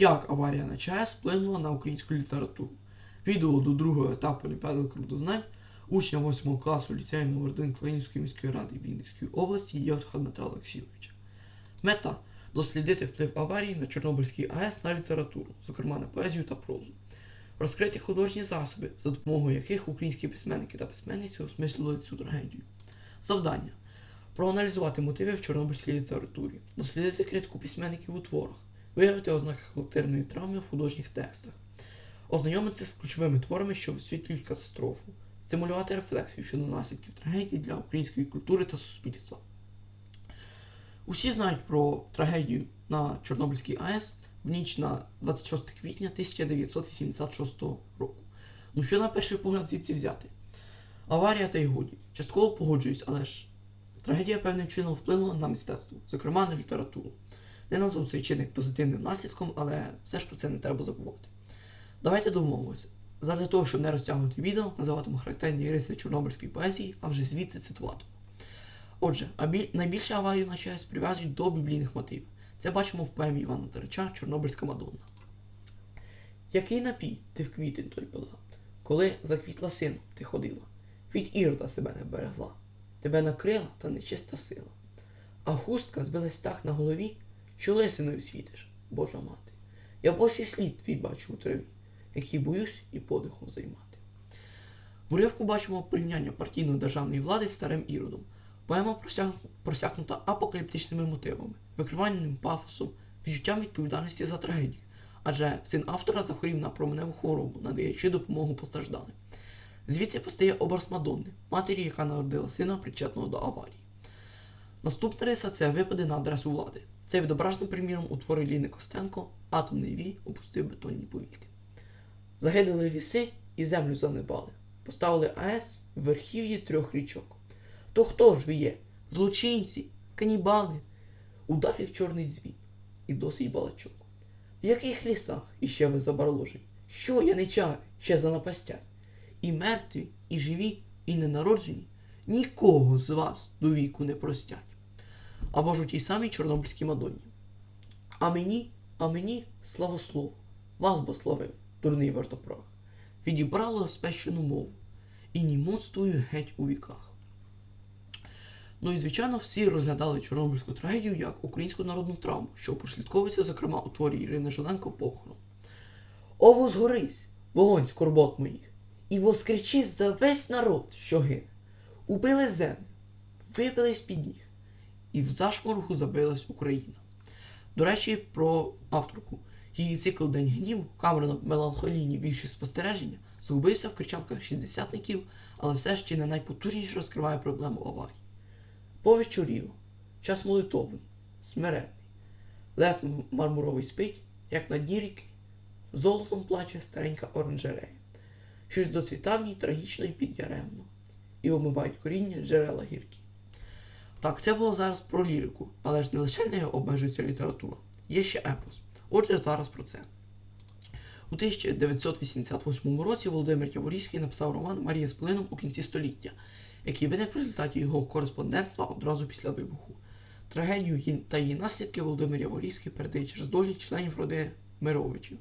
Як аварія на ЧАЕС вплинула на українську літературу? Відео до другого етапу Олімпіади крутознань учня 8 класу ліцею номер 1 Клинівської міської ради Вінницької області Євтха Дмитра Олексійовича. Мета дослідити вплив аварії на Чорнобильський АЕС на літературу, зокрема на поезію та прозу. Розкриті художні засоби, за допомогою яких українські письменники та письменниці осмислили цю трагедію. Завдання проаналізувати мотиви в чорнобильській літературі, дослідити критику письменників у творах, виявити ознаки характерної травми в художніх текстах, ознайомитися з ключовими творами, що висвітлюють катастрофу, стимулювати рефлексію щодо наслідків трагедії для української культури та суспільства. Усі знають про трагедію на Чорнобильській АЕС в ніч на 26 квітня 1986 року. Ну що на перший погляд звідси взяти? Аварія та й годі. Частково погоджуюсь, але ж трагедія певним чином вплинула на мистецтво, зокрема на літературу. Не назву цей чинник позитивним наслідком, але все ж про це не треба забувати. Давайте домовимося. Задля того, щоб не розтягувати відео, називатиму характерні риси чорнобильської поезії, а вже звідти цитуватиму. Отже, найбільше аварію на ЧАЕС прив'язують до біблійних мотивів. Це бачимо в поемі Івана Тарича Чорнобильська Мадонна. Який напій ти в квітень той пила, коли заквітла сину ти ходила, від ірода себе не берегла, тебе накрила та нечиста сила. А хустка збилась так на голові, що лисиною світиш, Божа мати. Я босий слід твій бачу у траві, який боюсь і подихом займати. В уривку бачимо порівняння партійної державної влади з старим іродом. Поема просякнута апокаліптичними мотивами, викривальним пафосом, відчуттям відповідальності за трагедію, адже син автора захворів на променеву хворобу, надаючи допомогу постраждалим. Звідси постає образ Мадонни, матері, яка народила сина, причетного до аварії. Наступна риса це випади на адресу влади. Це відображено, приміром, у творі Ліни Костенко Атомний вій опустив бетонні повіки. Загидали ліси і землю занебали. Поставили АЕС в верхів'ї трьох річок. То хто ж ви є? Злочинці, канібали, ударив чорний дзвін і досить балачок. В яких лісах іще ви забарложені? Що я чаю, ще занапастять? І мертві, і живі, і ненароджені нікого з вас до віку не простять. Або ж у тій самій Чорнобильській Мадонні. А мені, а мені славослов, вас бо славив, дурний вертопрох, відібрало спещену мову, і німоцтвую геть у віках. Ну і звичайно, всі розглядали Чорнобильську трагедію як українську народну травму, що прослідковується, зокрема, у творі Ірини Жиленко похорон. О, возгорись, вогонь скорбот моїх, і воскричи за весь народ, що гине. Убили землю, вибили з-під ніг, і в зашморгу забилась Україна. До речі, про авторку. Її цикл День гніву, камера меланхолійні вірші спостереження, згубився в кричалках шістдесятників, але все ще не найпотужніше розкриває проблему аварії. Повечоріло, час молитовний, смиренний. Лев мармуровий спить, як на дні ріки, золотом плаче старенька оранжерея. Щось доцвітав ній трагічно і підяремно, і омивають коріння джерела гіркі. Так, це було зараз про лірику, але ж не лише нею обмежується література, є ще епос. Отже, зараз про це. У 1988 році Володимир Яворівський написав роман Марія з плином у кінці століття, який виник в результаті його кореспондентства одразу після вибуху. Трагедію та її наслідки Володимир Яворівський передає через долі членів родини Мировичів,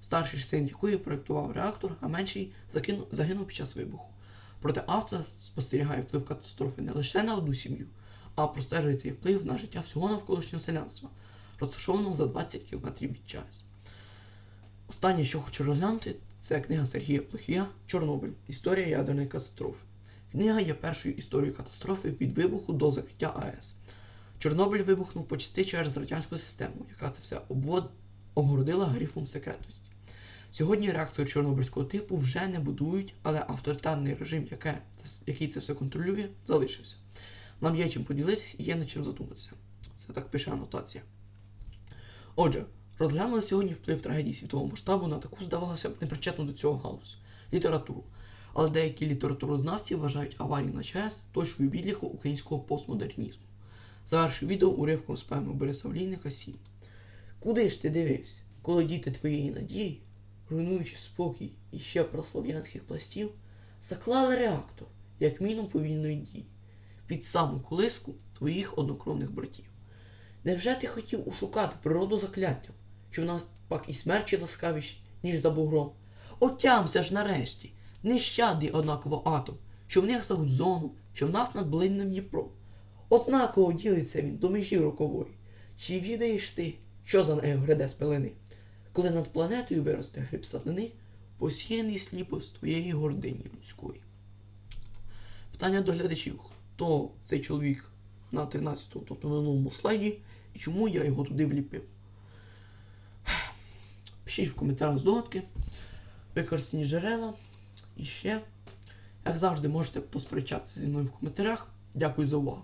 старший син якої проєктував реактор, а менший загинув під час вибуху. Проте автор спостерігає вплив катастрофи не лише на одну сім'ю, а простежує цей вплив на життя всього навколишнього селянства, розташованого за 20 кілометрів від ЧАЕС. Останнє, що хочу розглянути, це книга Сергія Плохія Чорнобиль. Історія ядерної катастрофи. Книга є першою історією катастрофи від вибуху до закриття АЕС. Чорнобиль вибухнув почти через радянську систему, яка це все обвод... обгородила грифом секретності. Сьогодні реактор чорнобильського типу вже не будують, але авторитарний режим, яке, який це все контролює, залишився. Нам є чим поділитись і є над чим задуматися. Це так пише анотація. Отже, розглянули сьогодні вплив трагедії світового масштабу на таку, здавалося б, непричетну до цього галузь літературу. Але деякі літературознавці вважають аварію на ЧАЕС точкою відліку українського постмодернізму. Завершую відео уривком з поеми Бориса Олійника «Сім». Куди ж ти дивився, коли діти твоєї надії, руйнуючи спокій і ще прослов'янських пластів, заклали реактор, як міном повільної дії, під саму колиску твоїх однокровних братів? Невже ти хотів ушукати природу закляттям, що в нас пак і смерчі ласкавіші, ніж за бугром. Отямся ж нарешті, нещадний однаково атом, що в них за Гудзоном, що в нас над блинним Дніпром. Однаково ділиться він до межі рокової. Чи відаєш ти, що за нею гряде з пелени? Коли над планетою виросте гриб сатани, посіяний сліпо з твоєї гордині людської. Питання до глядачів. Хто цей чоловік на 13-му, тобто на минулому слайді, і чому я його туди вліпив? Пишіть в коментарях здогадки, використані джерела. І ще, як завжди, можете посперечатися зі мною в коментарях. Дякую за увагу.